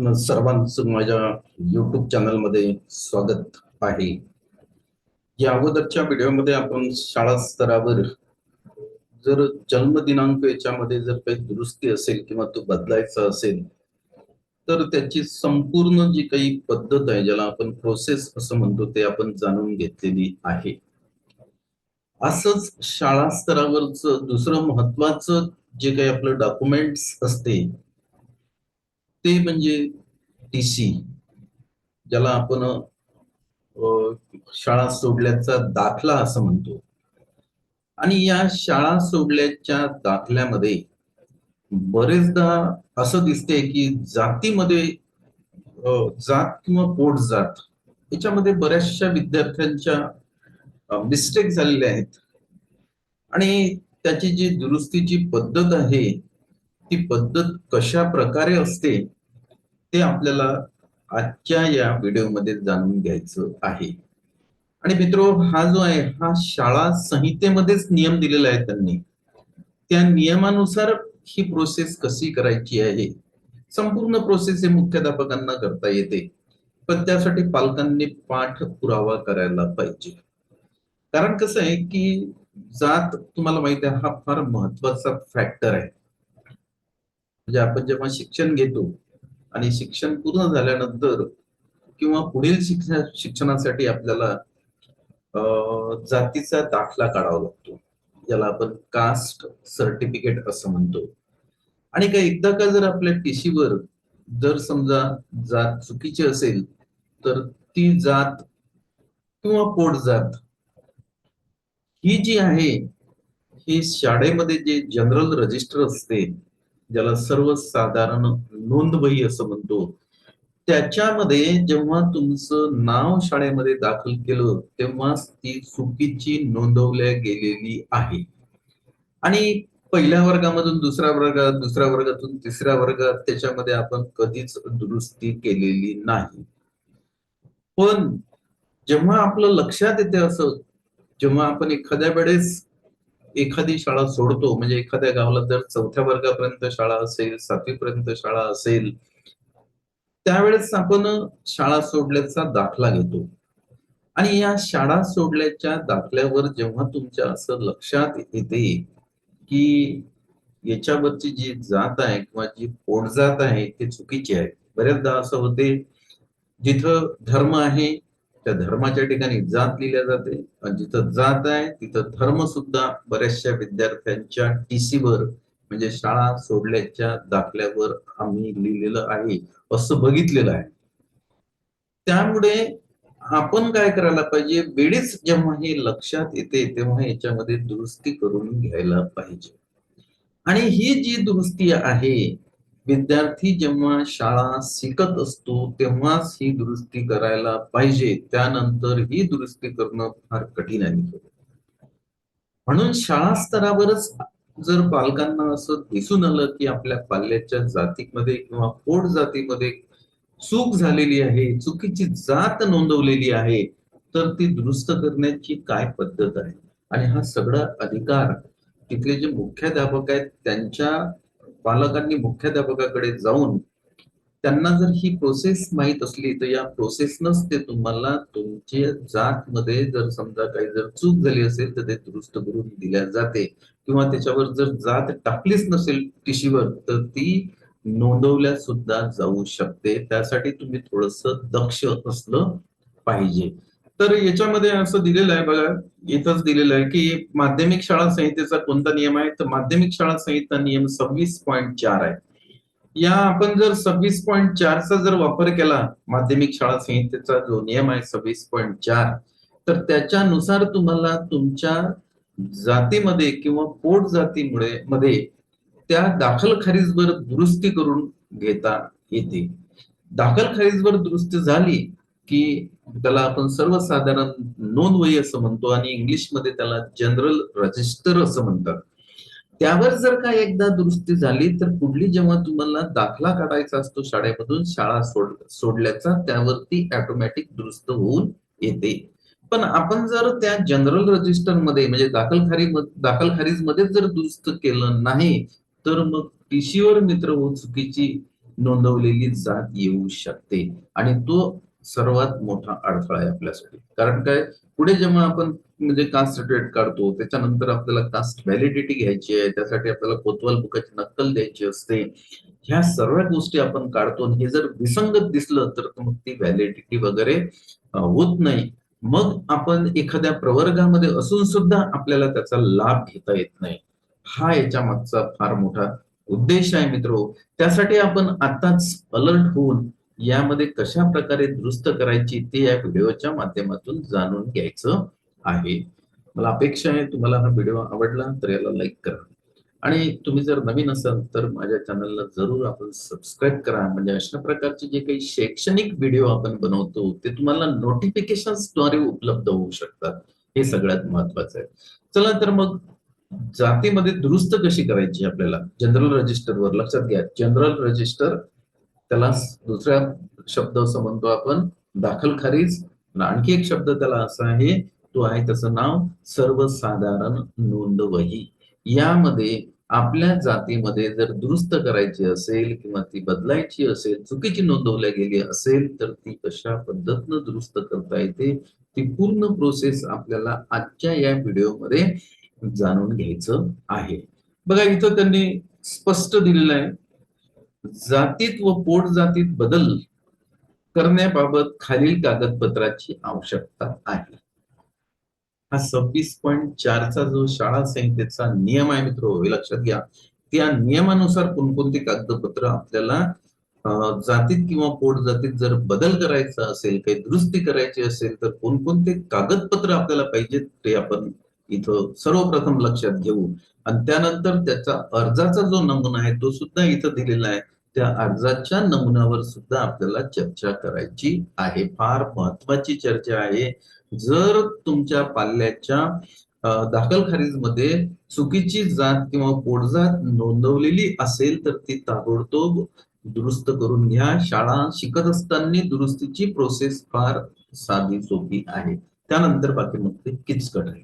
आपलं सर्वांचं माझ्या युट्यूब चॅनलमध्ये स्वागत आहे. या अगोदरच्या व्हिडिओमध्ये आपण शाळा स्तरावर जर जन्मदिनांक याच्यामध्ये जर काही दुरुस्ती असेल किंवा तो बदलायचा असेल तर त्याची संपूर्ण जी काही पद्धत आहे ज्याला आपण प्रोसेस असं म्हणतो ते आपण जाणून घेतलेली आहे. असंच शाळा स्तरावरच दुसरं महत्वाचं जे काही आपलं डॉक्युमेंट्स असते ते म्हणजे टी सी ज्याला आपण शाळा सोडल्याचा दाखला असं म्हणतो. आणि या शाळा सोडल्याच्या दाखल्यामध्ये बरेचदा असं दिसते की जातीमध्ये जात किंवा पोट जात याच्यामध्ये बऱ्याचशा विद्यार्थ्यांच्या मिस्टेक झालेल्या आहेत. आणि त्याची जी दुरुस्तीची पद्धत आहे ती पद्धत कशा प्रकारे असते ते आपल्याला आजच्या या व्हिडिओमध्ये जाणून घ्यायचं आहे. आणि मित्रो हा जो आहे हा शाळा संहितेमध्येच नियम दिलेला आहे त्यांनी. त्या नियमानुसार ही प्रोसेस कशी करायची आहे? संपूर्ण प्रोसेस हे मुख्याध्यापकांना करता येते. पण त्यासाठी पालकांनी पाठ पुरावा करायला पाहिजे. कारण कसं आहे की जात तुम्हाला माहिती आहे हा फार महत्त्वाचा फॅक्टर आहे. म्हणजे आपण जेव्हा शिक्षण घेतो आणि शिक्षण पूर्ण झाल्यानंतर किंवा पुढील शिक्षण शिक्षणासाठी आपल्याला जातीचा दाखला काढावा लागतो. ज्याला आपण कास्ट सर्टिफिकेट असं म्हणतो. आणि का एकदा का जर आपल्या टीशीवर जर समजा जात चुकीची असेल तर ती जात किंवा पोट जात ही जी आहे ही शाळेमध्ये जे जनरल रजिस्टर असते ज्याला सर्वसाधारण नोंदवही असं म्हणतो. त्याच्यामध्ये जेव्हा तुमचं नाव शाळेमध्ये दाखल केलं तेव्हाच ती चुकीची नोंदवल्या गेलेली आहे. आणि पहिल्या वर्गामधून दुसऱ्या वर्गात दुसऱ्या वर्गातून तिसऱ्या वर्गात त्याच्यामध्ये आपण कधीच दुरुस्ती केलेली नाही. पण जेव्हा आपलं लक्षात येते असं जेव्हा आपण एखाद्या वेळेस एखादी शाळा सोडतो म्हणजे एखाद्या गावाला जर चौथ्या वर्गापर्यंत शाळा असेल सातवीपर्यंत शाळा असेल त्यावेळेस आपण शाळा सोडल्याचा दाखला घेतो. आणि या शाळा सोडल्याच्या दाखल्यावर जेव्हा तुमच्या असं लक्षात येते की याच्यावरची जी जात आहे किंवा जी पोट जात आहे ती चुकीची आहे. बऱ्याचदा असं होते जिथं धर्म आहे त्या धर्माच्या ठिकाणी जात लिहिल्या जाते. आणि जिथं जात आहे तिथं धर्म सुद्धा बऱ्याचशा विद्यार्थ्यांच्या टीसीवर म्हणजे शाळा सोडल्याच्या दाखल्यावर आम्ही लिहिलेलं आहे असं बघितलेलं आहे. त्यामुळे आपण काय करायला पाहिजे? वेळीच जेव्हा हे लक्षात येते तेव्हा याच्यामध्ये दुरुस्ती करून घ्यायला पाहिजे. आणि ही जी दुरुस्ती आहे विद्यार्थी जेव्हा शाळा शिकत असतो तेव्हाच ही दुरुस्ती करायला पाहिजे. त्यानंतर ही दुरुस्ती करणं फार कठीण आहे. म्हणून शाळा स्तरावरच जर पालकांना असं दिसून आलं की आपल्या पाल्याच्या जातीमध्ये किंवा पोट जातीमध्ये चूक झालेली आहे चुकीची जात नोंदवलेली आहे तर ती दुरुस्त करण्याची काय पद्धत आहे? आणि हा सगळा अधिकार तिथले जे मुख्याध्यापक आहेत त्यांच्या पालकांनी मुख्याध्यापकाकडे जाऊन त्यांना जर ही प्रोसेस माहीत असली तर या प्रोसेसनच ते तुम्हाला तुमच्या जात मध्ये जर समजा काही जर चूक झाली असेल तर ते दुरुस्त करून दिल्या जाते. किंवा त्याच्यावर जर जात टाकलीच नसेल टिशीवर तर ती नोंदवल्या सुद्धा जाऊ शकते. त्यासाठी तुम्ही थोडस दक्ष असलं पाहिजे. तर याच्यामध्ये असं दिलेलं आहे बघा इथंच दिलेलं आहे की माध्यमिक शाळा संहितेचा कोणता नियम आहे? तर माध्यमिक शाळा संहिता नियम सव्वीस पॉईंट चार आहे. या आपण जर सव्वीस पॉईंट चारचा जर वापर केला माध्यमिक शाळा संहितेचा जो नियम आहे सव्वीस पॉईंट चार तर त्याच्यानुसार तुम्हाला तुमच्या जातीमध्ये किंवा पोट जातीमुळे मध्ये त्या दाखल खारीजवर दुरुस्ती करून घेता येते. दाखल खारीजवर दुरुस्ती झाली की त्याला आपण सर्वसाधारण नोंदवही असं म्हणतो आणि इंग्लिशमध्ये त्याला जनरल रजिस्टर असं म्हणतात. त्यावर जर का एकदा दुरुस्ती झाली तर पुढली जेव्हा तुम्हाला दाखला काढायचा असतो शाळेमधून शाळा सोड सोडल्याचा त्यावरती ऑटोमॅटिक दुरुस्त होऊन येते. पण आपण जर त्या जनरल रजिस्टरमध्ये म्हणजे दाखल खारी दाखल खारीजमध्ये जर दुरुस्त केलं नाही तर मग टीसीवर मित्र हो चुकीची नोंदवलेली जात येऊ शकते. आणि तो सर्वात मोठा अडथळा आहे आपल्यासाठी. कारण काय पुढे जेव्हा आपण म्हणजे कास्ट सर्टिफिकेट काढतो त्याच्यानंतर आपल्याला कास्ट व्हॅलिडिटी घ्यायची आहे त्यासाठी आपल्याला कोतवाल बुकाची नक्कल द्यायची असते. ह्या सर्व गोष्टी आपण काढतो आणि हे जर विसंगत दिसलं तर मग ती व्हॅलिडिटी वगैरे होत नाही. मग आपण एखाद्या प्रवर्गामध्ये असून सुद्धा आपल्याला त्याचा लाभ घेता येत नाही. हा याच्या मागचा फार मोठा उद्देश आहे मित्र. त्यासाठी आपण आताच अलर्ट होऊन यामध्ये कशा प्रकारे दुरुस्त करायची ते या व्हिडिओच्या माध्यमातून जाणून घ्यायचं आहे. मला अपेक्षा आहे तुम्हाला हा व्हिडिओ आवडला तर याला लाईक करा. आणि तुम्ही जर नवीन असाल तर माझ्या चॅनलला जरूर आपण सबस्क्राईब करा. म्हणजे अशा प्रकारचे जे काही शैक्षणिक व्हिडिओ आपण बनवतो ते तुम्हाला नोटिफिकेशनद्वारे उपलब्ध होऊ शकतात. हे सगळ्यात महत्वाचं आहे. चला तर मग जातीमध्ये दुरुस्त कशी करायची आपल्याला? जनरल रजिस्टरवर लक्षात घ्या. जनरल रजिस्टर त्याला दुसऱ्या शब्द असं म्हणतो आपण दाखल खारीज. आणखी एक शब्द त्याला असा आहे तो आहे त्याचं नाव सर्वसाधारण नोंदवही. यामध्ये आपल्या जातीमध्ये जर दुरुस्त करायची असेल किंवा ती बदलायची असेल चुकीची नोंदवल्या गेली असेल तर ती कशा पद्धतीनं दुरुस्त करता येते ती पूर्ण प्रोसेस आपल्याला आजच्या या व्हिडिओमध्ये जाणून घ्यायचं आहे. बघा इथं त्यांनी स्पष्ट दिलेलं आहे. जातीत व पोट जातीत बदल करण्याबाबत खालील कागदपत्राची आवश्यकता आहे. हा सव्वीस पॉईंट चारचा जो शाळा संहितेचा नियम आहे मित्र हे लक्षात घ्या. त्या नियमानुसार कोणकोणती कागदपत्र आपल्याला जातीत किंवा पोट जातीत जर बदल करायचा असेल काही दुरुस्ती करायची असेल तर कोणकोणते कागदपत्र आपल्याला पाहिजेत ते आपण इथं सर्वप्रथम लक्षात घेऊ आणि त्यानंतर त्याचा अर्जाचा जो नमुना आहे तो सुद्धा इथं दिलेला आहे. त्या अर्जाच्या नमुन्यावर सुद्धा आपल्याला चर्चा करायची आहे. फार महत्वाची चर्चा आहे. जर तुमच्या पाल्याच्या दाखल खारीजमध्ये चुकीची जात किंवा पोटजात नोंदवलेली असेल तर ती ताबडतोब दुरुस्त करून घ्या. शाळा शिकत असताना दुरुस्तीची प्रोसेस फार साधी सोपी आहे. त्यानंतर बाकी मग ते किचकट आहे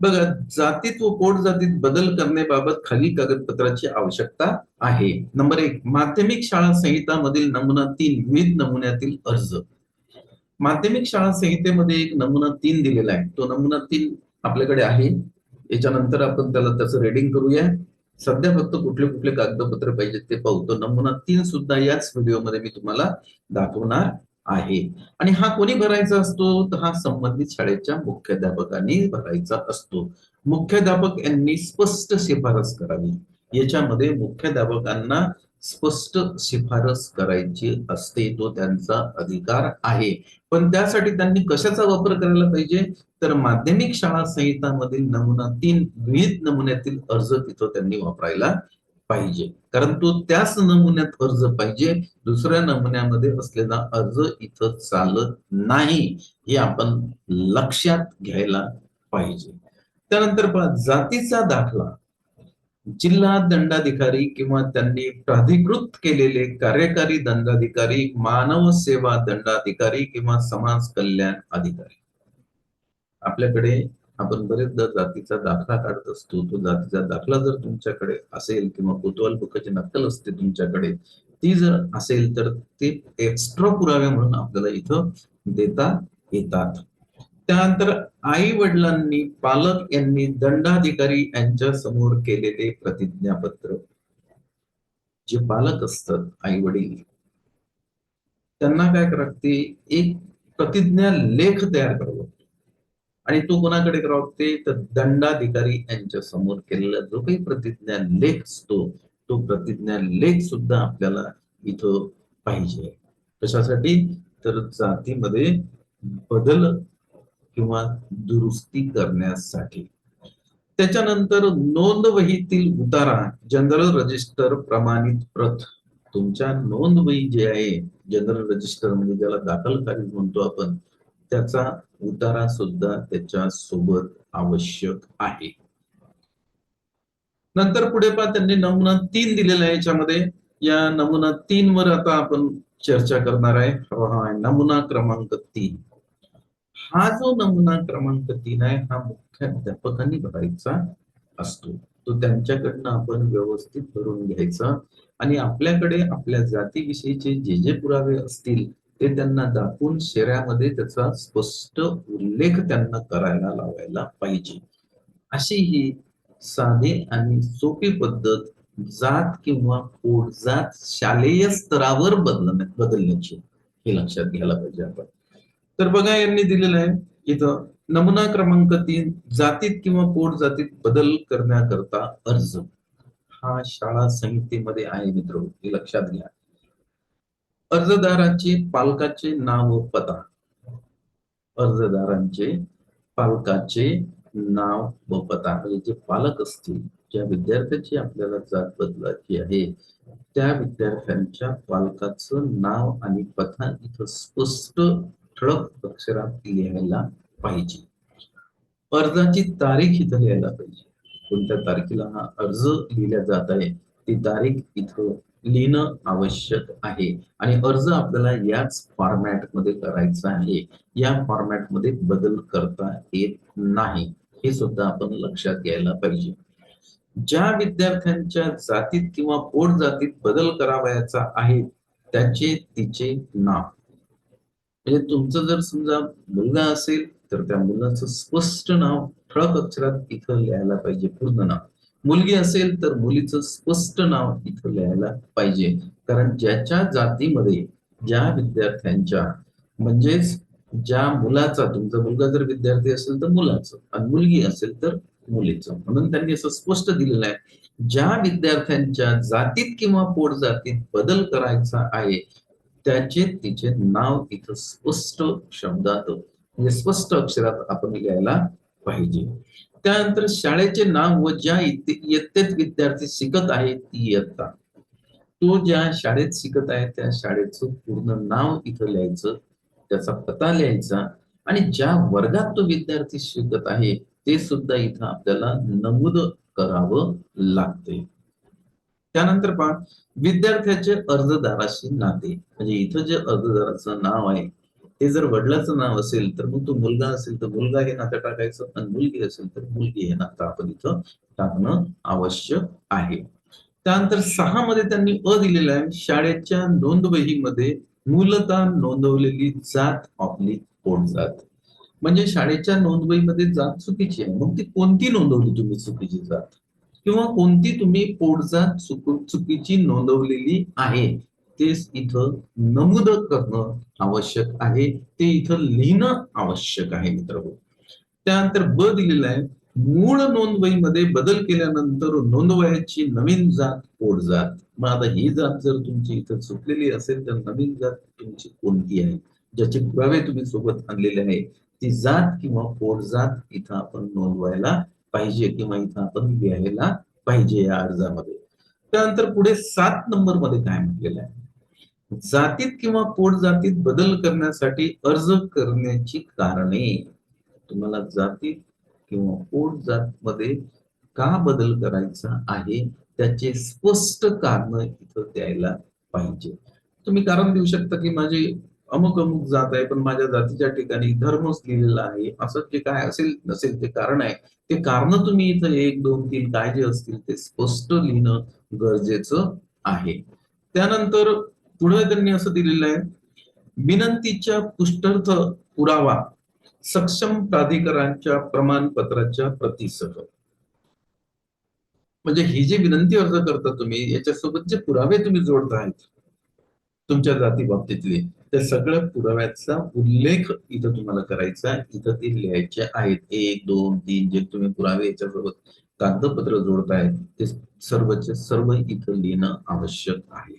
बघा जातीत व पोट जातीत बदल करण्याबाबत खाली कागदपत्राची आवश्यकता आहे. नंबर एक माध्यमिक शाळा संहिता मधील नमुना तीन विविध नमुन्यातील अर्ज. माध्यमिक शाळा संहितेमध्ये एक नमुना तीन दिलेला आहे. तो नमुना तीन आपल्याकडे आहे. याच्यानंतर आपण त्याला त्याचं रेडिंग करूया. सध्या फक्त कुठले कुठले कागदपत्र पाहिजेत ते पाहू. तो नमुना तीन सुद्धा याच व्हिडिओमध्ये मी तुम्हाला दाखवणार आहे. आणि हा कोणी भरायचा असतो? तर हा संबंधित शाळेच्या मुख्याध्यापकांनी भरायचा असतो. मुख्याध्यापक यांनी स्पष्ट शिफारस करावी. याच्यामध्ये मुख्याध्यापकांना स्पष्ट शिफारस करायची असते तो त्यांचा अधिकार आहे. पण त्यासाठी त्यांनी कशाचा वापर करायला पाहिजे? तर माध्यमिक शाळा संहितामधील नमुना तीन विविध नमुन्यातील अर्ज तिथं त्यांनी वापरायला पाहिजे. कारण तो त्याच नमुन्यात अर्ज पाहिजे दुसऱ्या नमुन्यामध्ये असलेला अर्ज इथं चालत नाही हे आपण लक्षात घ्यायला पाहिजे. त्यानंतर पहा जातीचा दाखला. जिल्हा दंडाधिकारी किंवा त्यांनी प्राधिकृत केलेले कार्यकारी दंडाधिकारी मानव सेवा दंडाधिकारी किंवा समाज कल्याण अधिकारी. आपल्याकडे आपण बरेचदा जातीचा दाखला काढत असतो तो जातीचा दाखला जर तुमच्याकडे असेल किंवा कोतवाल बुकाची नक्कल असते तुमच्याकडे ती जर असेल तर ते एक्स्ट्रा पुरावे म्हणून आपल्याला इथं देता येतात. त्यानंतर आई वडिलांनी पालक यांनी दंडाधिकारी यांच्या समोर केलेले प्रतिज्ञापत्र. जे पालक असतात आई वडील त्यांना काय करते? एक प्रतिज्ञा लेख तयार करावा आणि तो कोणाकडे राबते तर दंडाधिकारी यांच्या समोर केलेला जो काही प्रतिज्ञा लेख असतो तो प्रतिज्ञा लेख सुद्धा आपल्याला इथं पाहिजे. कशासाठी? तर जातीमध्ये बदल किंवा दुरुस्ती करण्यासाठी. त्याच्यानंतर नोंदवहीतील उतारा जनरल रजिस्टर प्रमाणित प्रत. तुमच्या नोंदवही जे आहे जनरल रजिस्टर म्हणजे ज्याला दाखल खारीज म्हणतो आपण त्याचा उतारा सुद्धा त्याच्या सोबत आवश्यक आहे. नंतर पुढे पहा त्यांनी नमुना तीन दिलेला आहे याच्यामध्ये. या नमुना तीन वर आता आपण चर्चा करणार आहे. नमुना क्रमांक तीन. हा जो नमुना क्रमांक तीन आहे हा मुख्याध्यापकांनी भरायचा असतो. तो त्यांच्याकडनं आपण व्यवस्थित भरून घ्यायचा. आणि आपल्याकडे आपल्या जातीविषयीचे जे जे पुरावे असतील ते त्यांना दाखवून शेऱ्यामध्ये त्याचा स्पष्ट उल्लेख त्यांना करायला लावायला पाहिजे. अशी ही साधी आणि सोपी पद्धत जात किंवा पोटजात शालेय स्तरावर बदलण्या बदलण्याची हे लक्षात घ्यायला पाहिजे आपण. तर बघा यांनी दिलेलं आहे इथं नमुना क्रमांक तीन जातीत किंवा पोट जातीत बदल करण्याकरता अर्ज. हा शाळा संहितेमध्ये आहे मित्र हे लक्षात घ्या. अर्जदाराचे पालकाचे नाव व पता. अर्जदारांचे पालकाचे नाव व पता. म्हणजे जे पालक असतील ज्या विद्यार्थ्याची आपल्याला जात बदलायची आहे त्या विद्यार्थ्यांच्या पालकाचं नाव आणि पथा इथं स्पष्ट ठळक अक्षरात लिहायला पाहिजे. अर्जाची तारीख इथं लिहायला पाहिजे. कोणत्या तारखेला हा अर्ज लिहिला जात आहे ती तारीख इथं लिहिणं आवश्यक आहे. आणि अर्ज आपल्याला याच फॉर्मॅटमध्ये करायचा आहे. या फॉर्मॅटमध्ये बदल करता येत नाही. हे सुद्धा आपण लक्षात घ्यायला पाहिजे. ज्या विद्यार्थ्यांच्या जातीत किंवा पोट जातीत बदल करावयाचा आहे त्याचे तिचे नाव. म्हणजे तुमचं जर समजा मुलगा असेल तर त्या मुलाचं स्पष्ट नाव ठळक अक्षरात इथं लिहायला पाहिजे पूर्ण नाव. मुलगी असेल तर मुलीचं स्पष्ट नाव इथं लिहायला पाहिजे. कारण ज्याच्या जातीमध्ये ज्या विद्यार्थ्यांच्या म्हणजेच ज्या मुलाचा तुमचा मुलगा जर विद्यार्थी असेल तर मुलाचं आणि मुलगी असेल तर मुलीचं. म्हणून त्यांनी असं स्पष्ट दिलेलं आहे. ज्या विद्यार्थ्यांच्या जातीत किंवा पोट जातीत बदल करायचा आहे त्याचे तिचे नाव इथं स्पष्ट शब्दात म्हणजे स्पष्ट अक्षरात आपण लिहायला पाहिजे. त्यानंतर शाळेचे नाव व ज्या इयत्तेत विद्यार्थी शिकत आहे ती इयत्ता तो ज्या शाळेत शिकत आहे त्या शाळेचं पूर्ण नाव इथं लिहायचं त्याचा पत्ता लिहायचा आणि ज्या वर्गात तो विद्यार्थी शिकत आहे ते सुद्धा इथं आपल्याला नमूद करावं लागते. त्यानंतर पहा विद्यार्थ्याचे अर्जदाराशी नाते. म्हणजे इथं जे अर्जदाराचं नाव आहे ते जर वडिलाचं नाव असेल तर मग तो मुलगा असेल तर मुलगा हे नातं टाकायचं आणि मुलगी असेल तर मुलगी हे नातं आपण इथं टाकणं आवश्यक आहे. त्यानंतर सहा मध्ये त्यांनी अ दिलेला आहे. शाळेच्या नोंदवहीमध्ये मूलतः नोंदवलेली जात आपली पोट जात? म्हणजे शाळेच्या नोंदवहीमध्ये जात चुकीची आहे. मग ती कोणती नोंदवली तुम्ही चुकीची जात? किंवा कोणती तुम्ही पोटजात चुकीची नोंदवलेली आहे? तेच इथं नमूद करणं आवश्यक आहे ते इथं लिहिणं आवश्यक आहे मित्र त्यानंतर ब दिलेलं आहे मूळ नोंदवहीमध्ये बदल केल्यानंतर नोंदवयाची नवीन जात पोट जात? मग आता ही जात जर तुमची इथं चुकलेली असेल तर नवीन जात तुमची कोणती आहे? ज्याचे पुरावे तुम्ही सोबत आणलेले आहे ती जात किंवा पोट जात इथं आपण नोंदवायला पाहिजे किंवा इथं आपण लिहायला पाहिजे या अर्जामध्ये. त्यानंतर पुढे सात नंबरमध्ये काय म्हटलेलं आहे? जातीत किंवा पोट जातीत बदल करण्यासाठी अर्ज करण्याची कारणे. तुम्हाला जातीत किंवा पोट जात मध्ये का बदल करायचा आहे त्याचे स्पष्ट कारण इथं द्यायला पाहिजे. तुम्ही कारण देऊ शकता की माझी अमुक अमुक जात आहे पण माझ्या जातीच्या ठिकाणी धर्मच लिहिलेला आहे. असं जे काय असेल नसेल ते कारण आहे. ते कारण तुम्ही इथं एक दोन तीन काय जे असतील ते स्पष्ट लिहिणं गरजेचं आहे. त्यानंतर पुढे त्यांनी असं दिलेलं आहे विनंतीच्या पुष्टर्थ पुरावा सक्षम प्राधिकरणाच्या प्रमाणपत्राच्या प्रतीसह. म्हणजे ही जी विनंती अर्ज करता तुम्ही याच्यासोबत जे पुरावे तुम्ही जोडत आहेत तुमच्या जाती बाबतीतले त्या सगळ्या पुराव्याचा उल्लेख इथं तुम्हाला करायचा इथं ते लिहायचे आहेत. एक दोन तीन जे तुम्ही पुरावे याच्यासोबत कागदपत्र जोडताय ते सर्वचे सर्व इथं लिहिणं आवश्यक आहे.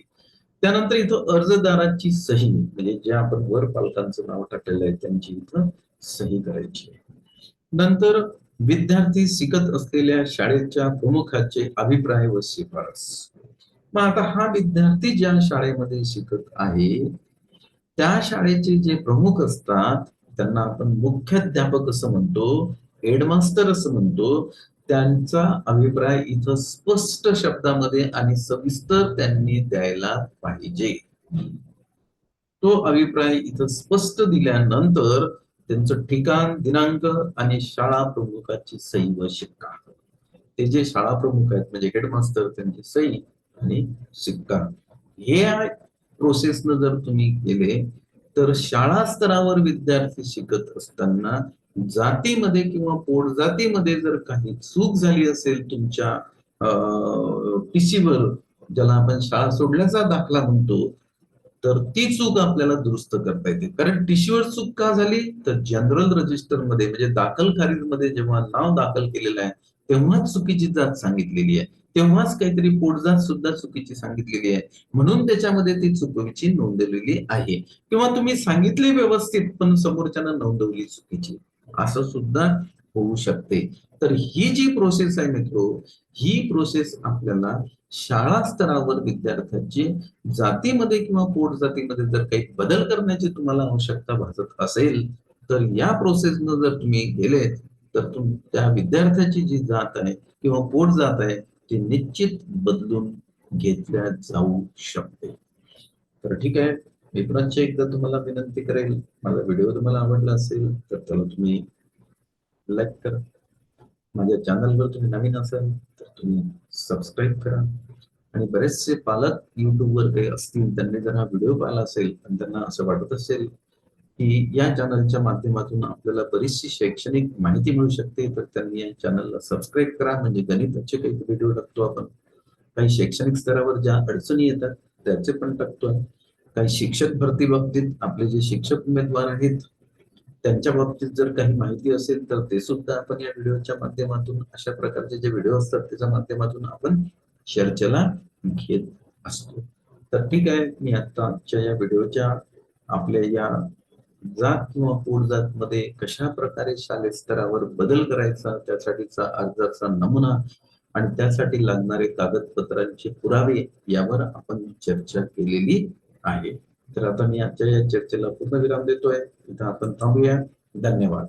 त्यानंतर इथं अर्जदाराची सही म्हणजे जे आपण वर पालकांचं नाव टाकलेलं आहे त्यांची इथं सही करायची आहे. नंतर विद्यार्थी शिकत असलेल्या शाळेच्या प्रमुखाचे अभिप्राय व शिफारस. मग आता हा विद्यार्थी ज्या शाळेमध्ये शिकत आहे त्या शाळेचे जे प्रमुख असतात त्यांना आपण मुख्याध्यापक असं म्हणतो हेडमास्टर असं म्हणतो त्यांचा अभिप्राय इथं स्पष्ट शब्दामध्ये आणि सविस्तर त्यांनी द्यायला पाहिजे. तो अभिप्राय इथं स्पष्ट दिल्यानंतर त्यांचं ठिकाण दिनांक आणि शाळा प्रमुखाची सही व शिक्का ते जे शाळा प्रमुख आहेत म्हणजे हेडमास्टर त्यांची सही आणि शिक्का हे प्रोसेसनं जर तुम्ही केले तर शाळा स्तरावर विद्यार्थी शिकत असताना जातीमध्ये किंवा पोट जातीमध्ये जर काही चूक झाली असेल तुमच्या टीसीवर ज्याला आपण शाळा सोडल्याचा दाखला म्हणतो तर ती चूक आपल्याला दुरुस्त करता येते. कारण टीशीवर चूक का झाली? तर जनरल रजिस्टरमध्ये म्हणजे दाखल खारीजमध्ये जेव्हा नाव दाखल केलेलं आहे तेव्हाच चुकीची जात सांगितलेली आहे. तेव्हाच काहीतरी पोटजात सुद्धा चुकीची सांगितलेली आहे. म्हणून त्याच्यामध्ये ती चुकीची नोंदवलेली आहे. किंवा तुम्ही सांगितले व्यवस्थित पण समोरच्यानं नोंदवली चुकीची. असं सुद्धा होऊ शकते. तर ही जी प्रोसेस आहे मित्रो ही प्रोसेस आपल्याला शाळा स्तरावर विद्यार्थ्यांची जातीमध्ये किंवा पोट जातीमध्ये जर काही बदल करण्याची तुम्हाला आवश्यकता भासत असेल तर या प्रोसेसनं जर तुम्ही गेले तर तुम त्या विद्यार्थ्याची जी जात आहे किंवा पोट जात आहे ती निश्चित बदलून घेतल्या जाऊ शकते. तर ठीक आहे. मित्रांची एकदा तुम्हाला विनंती करेल माझा व्हिडिओ तुम्हाला आवडला असेल तर त्याला तुम्ही लाईक करा. माझ्या चॅनलवर तुम्ही नवीन असाल तर तुम्ही सबस्क्राईब करा. आणि बरेचसे पालक युट्यूबवर काही असतील त्यांनी जर हा व्हिडिओ पाहिला असेल आणि त्यांना असं वाटत असेल की या चॅनलच्या माध्यमातून आपल्याला बरीचशी शैक्षणिक माहिती मिळू शकते तर त्यांनी या चॅनलला सबस्क्राईब करा. म्हणजे गणिताचे काही व्हिडिओ टाकतो आपण. काही शैक्षणिक स्तरावर ज्या अडचणी येतात त्याचे पण टाकतोय काही शिक्षक भरती बाबतीत आपले जे शिक्षक उमेदवार आहेत त्यांच्या बाबतीत जर काही माहिती असेल तर ते सुद्धा आपण या व्हिडिओच्या माध्यमातून अशा प्रकारचे जे व्हिडिओ असतात त्याच्या माध्यमातून आपण चर्चेला घेत असतो. तर ठीक आहे मी आता आजच्या या व्हिडिओच्या आपल्या या जात किंवा पोट जात मध्ये कशा प्रकारे शालेय स्तरावर बदल करायचा त्यासाठीचा अर्जाचा नमुना आणि त्यासाठी लागणारे कागदपत्रांचे पुरावे यावर आपण चर्चा केलेली आहे. तर आता मी आजच्या या चर्चेला पूर्ण विराम देतोय. इथं आपण थांबूया. धन्यवाद.